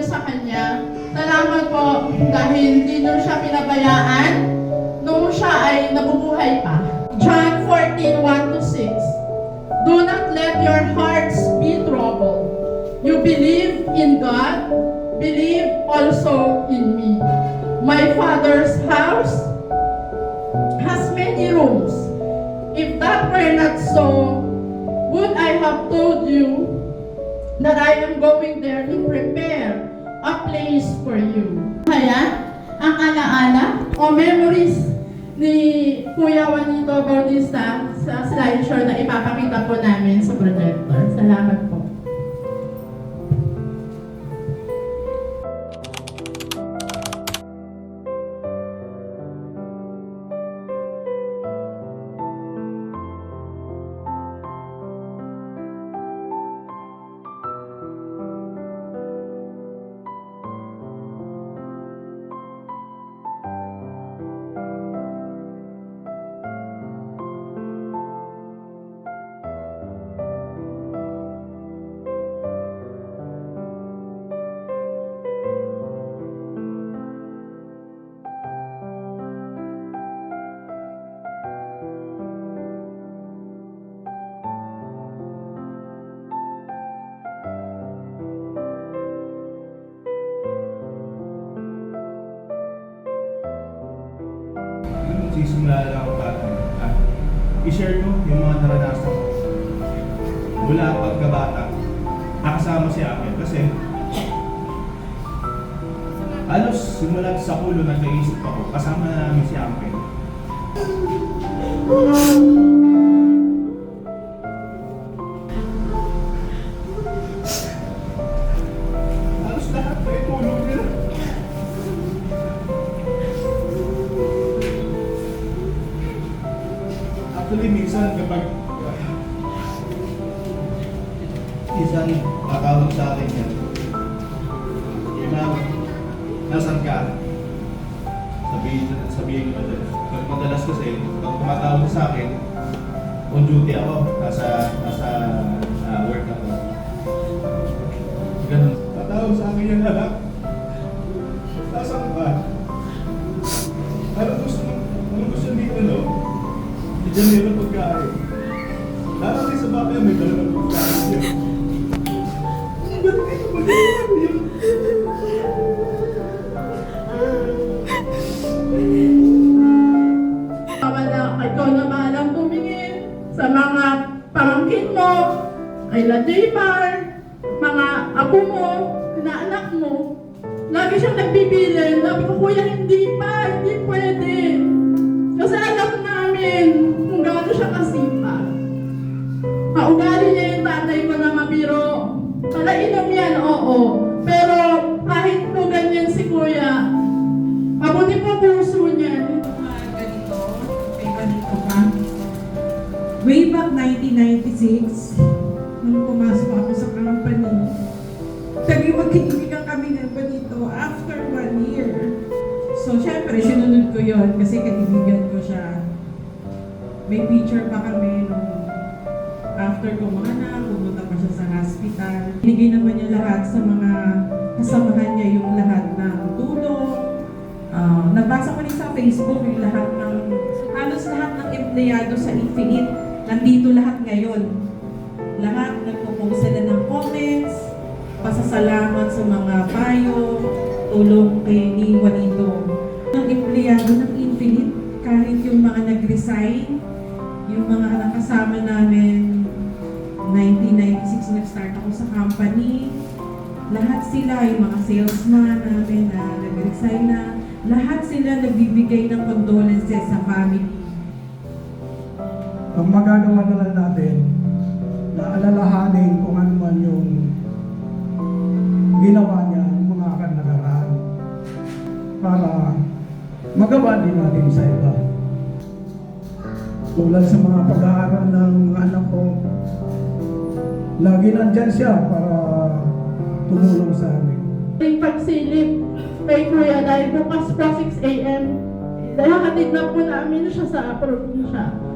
kanya. Salamat po dahil hindi nyo siya pinabayaan nung siya ay nabubuhay pa. John 14, 1 to 6. Do not let your hearts be troubled. You believe in God, believe also in me. My Father's house has many rooms. If that were not so, would I have told you that I am going there to prepare a place for you? Kaya, ang alaala o memories ni Kuya Juanito Bautista sa slideshow na ipapakita po namin sa projector. Salamat i-share ko yung mga naranasan ko. Mula pagkabata, nakasama si Akin kasi halos simulat sa kulo nag-iisip ako, kasama na namin si Akin. Sa akin yan. Na, nasan ka? Sabihin, sabihin ko na Pag madalas kasi, pag tumatawag sa akin, on duty ako, nasa, nasa ah, work ako. Ganun. Tatawag sa akin yan lahat. Nasaan ka? Ano gusto mo? Ano gusto dito, no? Diyan meron pagkain. Lalo sa bahay, may dala kay La Jaymar, mga apo mo, na anak mo. Lagi siyang nagbibilin. Sabi ko, kuya, hindi pa, hindi pwede. Kasi alam namin kung gaano siya kasipag. Kaugali niya yung tatay ko na mabiro. Palainom yan, oo. Pero kahit po ganyan si kuya, mabuti po puso niya. mga ganito, may ganito ka. Way back 1996, sabi magkikimigan kami ng ganito after one year. So, syempre, sinunod ko yon kasi kaibigan ko siya. May picture pa kami nung after ko mga anak, pumunta pa siya sa hospital. Binigay naman niya lahat sa mga kasamahan niya yung lahat ng tulong, Ah, nabasa ko rin sa Facebook yung lahat ng, halos lahat ng empleyado sa Infinite, nandito lahat ngayon. Lahat nagpo-post sila ng comments, pasasalamat sa mga payo, tulong kay ni Juanito. Ng empleyado ng Infinite, kahit yung mga nag-resign, yung mga nakasama namin, 1996 nag-start ako sa company, lahat sila, yung mga salesman namin na nag-resign na, lahat sila nagbibigay ng condolences sa family. Ang magagawa na lang natin, na alalahanin kung ano man yung ginawa niya ng mga akan nakaraan para magawa din natin sa iba. Tulad sa mga pag-aaral ng anak ko, lagi nandyan siya para tumulong sa amin. Yung pagsilip kay Kuya dahil bukas pa 6 a.m. Dahil hatid na po namin siya sa probinsya.